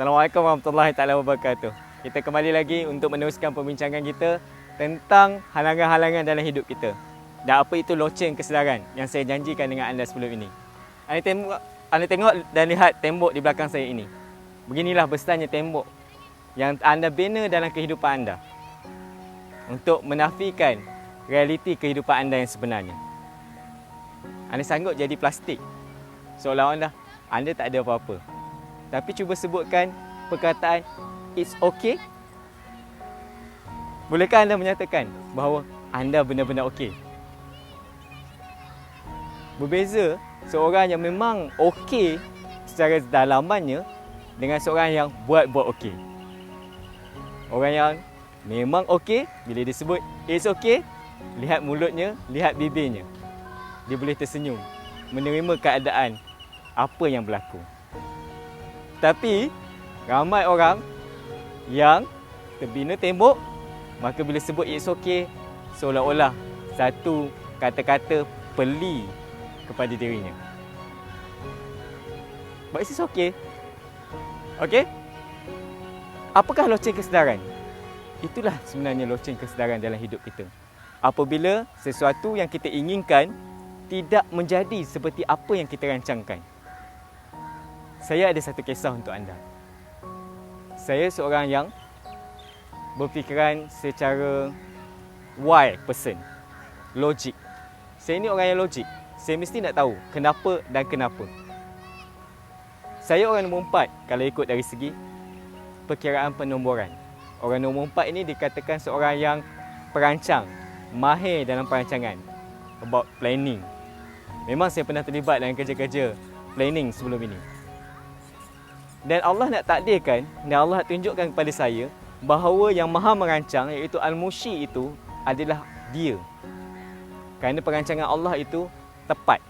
Assalamualaikum warahmatullahi taala wabarakatuh. Kita kembali lagi untuk meneruskan perbincangan kita tentang halangan-halangan dalam hidup kita. Dan apa itu loceng kesedaran yang saya janjikan dengan anda sebelum ini. Anda tengok, anda tengok dan lihat tembok di belakang saya ini. Beginilah besarnya tembok yang anda bina dalam kehidupan anda. Untuk menafikan realiti kehidupan anda yang sebenarnya. Anda sanggup jadi plastik. Seolah-olah anda tak ada apa-apa. Tapi cuba sebutkan perkataan it's okay. Bolehkah anda menyatakan bahawa anda benar-benar okey? Berbeza seorang yang memang okey secara dalamannya dengan seorang yang buat-buat okey. Orang yang memang okey bila disebut it's okay, lihat mulutnya, lihat bibirnya. Dia boleh tersenyum menerima keadaan apa yang berlaku. Tapi ramai orang yang terbina tembok maka bila sebut it's okay seolah-olah satu kata-kata peli kepada dirinya. But it's okay. Okay? Apakah loceng kesedaran? Itulah sebenarnya loceng kesedaran dalam hidup kita. Apabila sesuatu yang kita inginkan tidak menjadi seperti apa yang kita rancangkan. Saya ada satu kisah untuk anda. Saya seorang yang berfikiran secara why person. Logik. Saya ni orang yang logik. Saya mesti nak tahu kenapa dan kenapa. Saya orang nombor empat kalau ikut dari segi perkiraan penomboran. Orang nombor empat ini dikatakan seorang yang perancang, mahir dalam perancangan. About planning. Memang saya pernah terlibat dalam kerja-kerja planning sebelum ini. Dan Allah nak takdirkan dan Allah nak tunjukkan kepada saya bahawa yang maha merancang iaitu Al-Mushi itu adalah dia. Kerana perancangan Allah itu tepat.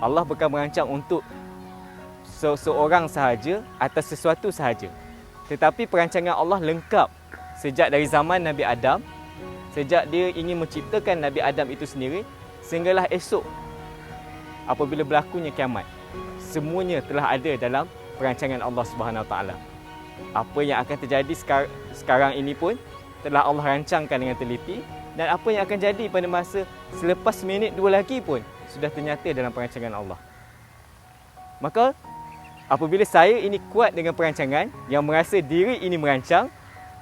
Allah bukan merancang untuk seseorang sahaja atas sesuatu sahaja. Tetapi perancangan Allah lengkap sejak dari zaman Nabi Adam sejak dia ingin menciptakan Nabi Adam itu sendiri sehinggalah esok apabila berlakunya kiamat semuanya telah ada dalam perancangan Allah Subhanahu Wa Taala. Apa yang akan terjadi sekarang ini pun telah Allah rancangkan dengan teliti dan apa yang akan jadi pada masa selepas minit dua lagi pun sudah ternyata dalam perancangan Allah. Maka apabila saya ini kuat dengan perancangan yang merasa diri ini merancang,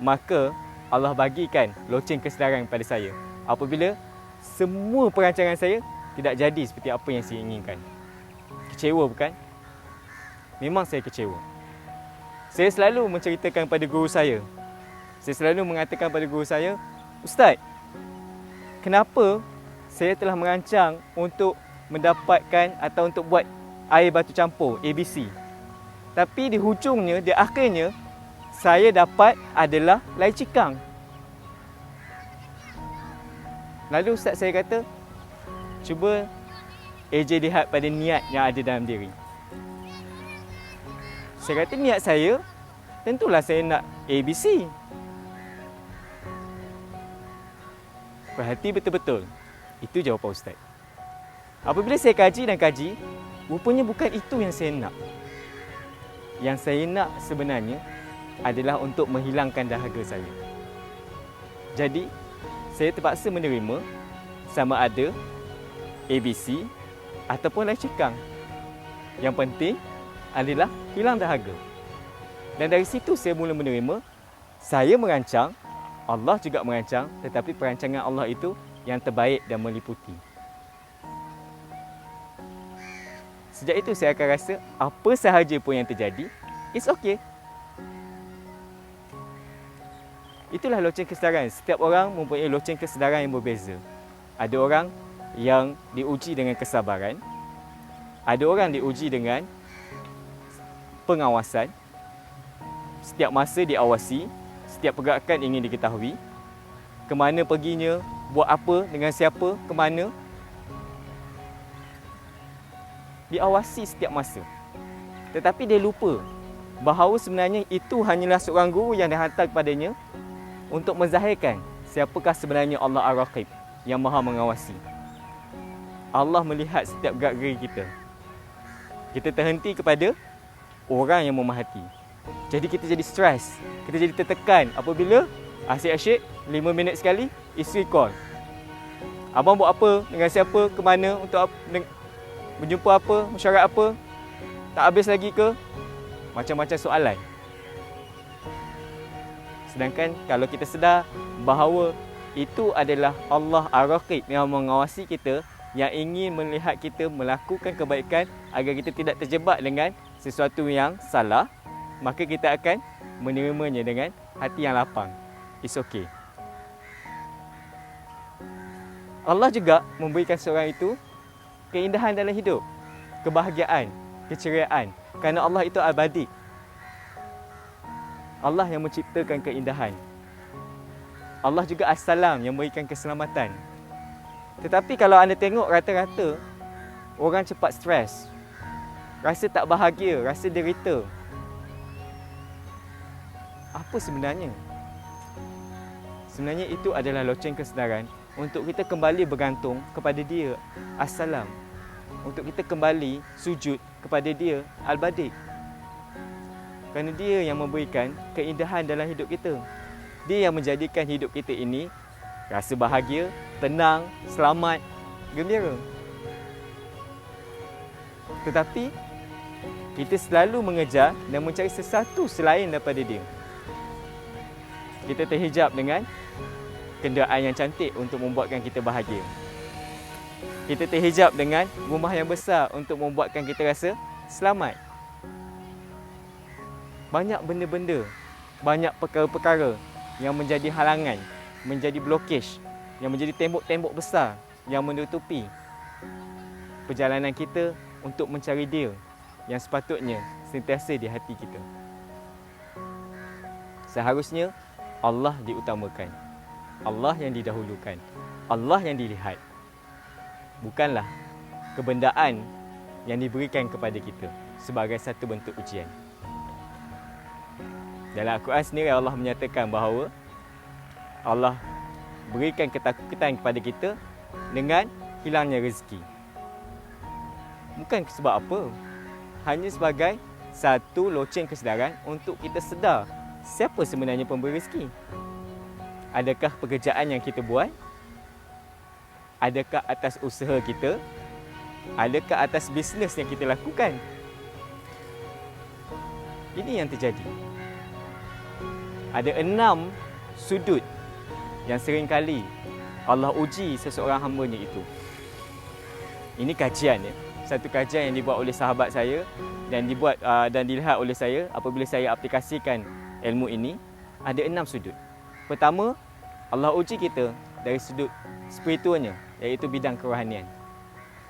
maka Allah bagikan loceng kesedaran kepada saya. Apabila semua perancangan saya tidak jadi seperti apa yang saya inginkan. Kecewa bukan? Memang saya kecewa. Saya selalu menceritakan pada guru saya. Saya selalu mengatakan pada guru saya, Ustaz, kenapa saya telah merancang untuk mendapatkan atau untuk buat air batu campur ABC. Tapi di hujungnya, di akhirnya, saya dapat adalah lai cikang. Lalu Ustaz saya kata, cuba AJ lihat pada niat yang ada dalam diri. Saya kata niat saya tentulah saya nak ABC. Perhati betul-betul. Itu jawapan ustaz. Apabila saya kaji dan kaji, rupanya bukan itu yang saya nak. Yang saya nak sebenarnya adalah untuk menghilangkan dahaga saya. Jadi, saya terpaksa menerima sama ada ABC ataupun lain cekang. Yang penting adalah hilang dahaga. Dan dari situ saya mula menerima, saya merancang, Allah juga merancang, tetapi perancangan Allah itu yang terbaik dan meliputi. Sejak itu saya akan rasa apa sahaja pun yang terjadi, it's okay. Itulah loceng kesedaran. Setiap orang mempunyai loceng kesedaran yang berbeza. Ada orang yang diuji dengan kesabaran. Ada orang diuji dengan pengawasan. Setiap masa diawasi, setiap pergerakan ingin diketahui. Ke mana perginya, buat apa, dengan siapa, ke mana. Diawasi setiap masa. Tetapi dia lupa bahawa sebenarnya itu hanyalah seorang guru yang dihantar kepadanya untuk menzahirkan siapakah sebenarnya Allah Ar-Raqib yang maha mengawasi. Allah melihat setiap gerak-geri kita. Kita terhenti kepada orang yang memahati. Jadi kita jadi stres. Kita jadi tertekan apabila asyik-asyik 5 minit sekali isteri call. Abang buat apa? Dengan siapa? Ke mana? Untuk apa? Berjumpa apa? Mesyuarat apa? Tak habis lagi ke? Macam-macam soalan. Sedangkan kalau kita sedar bahawa itu adalah Allah Ar-Raqib yang mengawasi kita yang ingin melihat kita melakukan kebaikan agar kita tidak terjebak dengan sesuatu yang salah, maka kita akan menerimanya dengan hati yang lapang. It's okay. Allah juga memberikan seorang itu keindahan dalam hidup, kebahagiaan, keceriaan. Kerana Allah itu abadi. Allah yang menciptakan keindahan. Allah juga As-Salam yang memberikan keselamatan. Tetapi kalau anda tengok rata-rata orang cepat stres. Rasa tak bahagia, rasa derita. Apa sebenarnya? Sebenarnya itu adalah loceng kesedaran untuk kita kembali bergantung kepada dia As-Salam. Untuk kita kembali sujud kepada dia Al-Badiq. Kerana dia yang memberikan keindahan dalam hidup kita. Dia yang menjadikan hidup kita ini rasa bahagia, tenang, selamat, gembira. Tetapi kita selalu mengejar dan mencari sesuatu selain daripada dia. Kita terhijab dengan kenderaan yang cantik untuk membuatkan kita bahagia. Kita terhijab dengan rumah yang besar untuk membuatkan kita rasa selamat banyak benda-benda, banyak perkara-perkara yang menjadi halangan, menjadi blokage, yang menjadi tembok-tembok besar yang menutupi perjalanan kita untuk mencari dia yang sepatutnya sentiasa di hati kita. Seharusnya Allah diutamakan. Allah yang didahulukan. Allah yang dilihat. Bukanlah kebendaan yang diberikan kepada kita sebagai satu bentuk ujian. Dalam Al-Quran sendiri Allah menyatakan bahawa Allah berikan ketakutan kepada kita dengan hilangnya rezeki. Bukan sebab apa. Hanya sebagai satu loceng kesedaran untuk kita sedar siapa sebenarnya pemberi rezeki. Adakah pekerjaan yang kita buat? Adakah atas usaha kita? Adakah atas bisnes yang kita lakukan? Ini yang terjadi ada enam sudut yang sering kali Allah uji seseorang hamba-Nya itu. Ini kajian ya. Satu kajian yang dibuat oleh sahabat saya dan dibuat uh, dan dilihat oleh saya apabila saya aplikasikan ilmu ini ada enam sudut. Pertama, Allah uji kita dari sudut spiritualnya iaitu bidang kerohanian.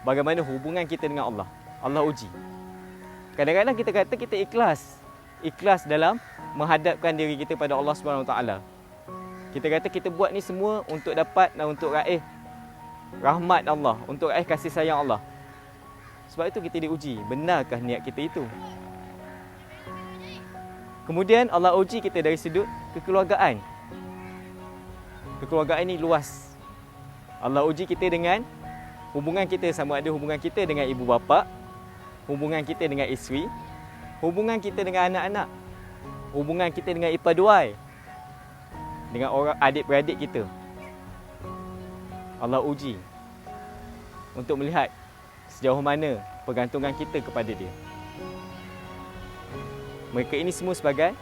Bagaimana hubungan kita dengan Allah? Allah uji. Kadang-kadang kita kata kita ikhlas. Ikhlas dalam menghadapkan diri kita pada Allah Subhanahu Wa Taala. Kita kata kita buat ni semua untuk dapat dan untuk raih rahmat Allah, untuk raih kasih sayang Allah. Sebab itu kita diuji, benarkah niat kita itu? Kemudian Allah uji kita dari sudut kekeluargaan. Kekeluargaan ini luas. Allah uji kita dengan hubungan kita sama ada hubungan kita dengan ibu bapa, hubungan kita dengan isteri, hubungan kita dengan anak-anak hubungan kita dengan ipaduai dengan orang adik-beradik kita. Allah uji untuk melihat sejauh mana pergantungan kita kepada dia. Mereka ini semua sebagai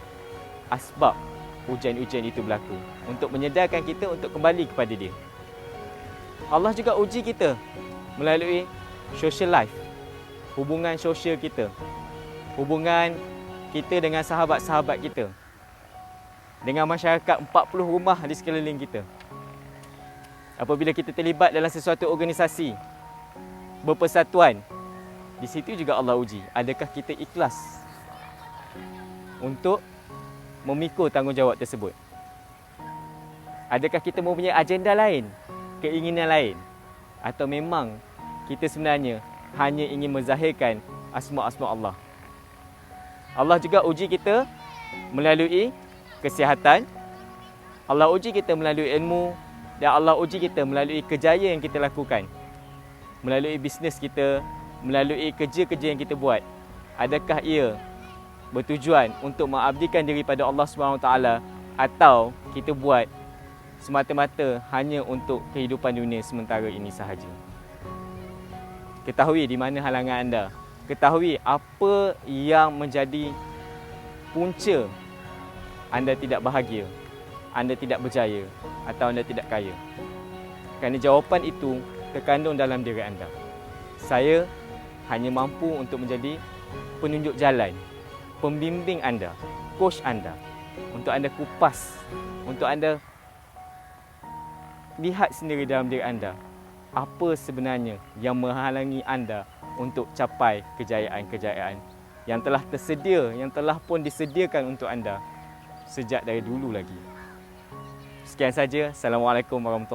asbab ujian-ujian itu berlaku untuk menyedarkan kita untuk kembali kepada dia. Allah juga uji kita melalui social life, hubungan sosial kita, hubungan kita dengan sahabat-sahabat kita. Dengan masyarakat 40 rumah di sekeliling kita. Apabila kita terlibat dalam sesuatu organisasi berpersatuan, di situ juga Allah uji, adakah kita ikhlas untuk memikul tanggungjawab tersebut? Adakah kita mempunyai agenda lain, keinginan lain atau memang kita sebenarnya hanya ingin menzahirkan asma-asma Allah? Allah juga uji kita melalui kesihatan. Allah uji kita melalui ilmu dan Allah uji kita melalui kejayaan yang kita lakukan. Melalui bisnes kita, melalui kerja-kerja yang kita buat. Adakah ia bertujuan untuk mengabdikan diri pada Allah SWT atau kita buat semata-mata hanya untuk kehidupan dunia sementara ini sahaja. Ketahui di mana halangan anda. Ketahui apa yang menjadi punca anda tidak bahagia, anda tidak berjaya atau anda tidak kaya. Kerana jawapan itu terkandung dalam diri anda. Saya hanya mampu untuk menjadi penunjuk jalan, pembimbing anda, coach anda untuk anda kupas, untuk anda lihat sendiri dalam diri anda apa sebenarnya yang menghalangi anda untuk capai kejayaan-kejayaan yang telah tersedia, yang telah pun disediakan untuk anda sejak dari dulu lagi. Sekian saja. Assalamualaikum warahmatullahi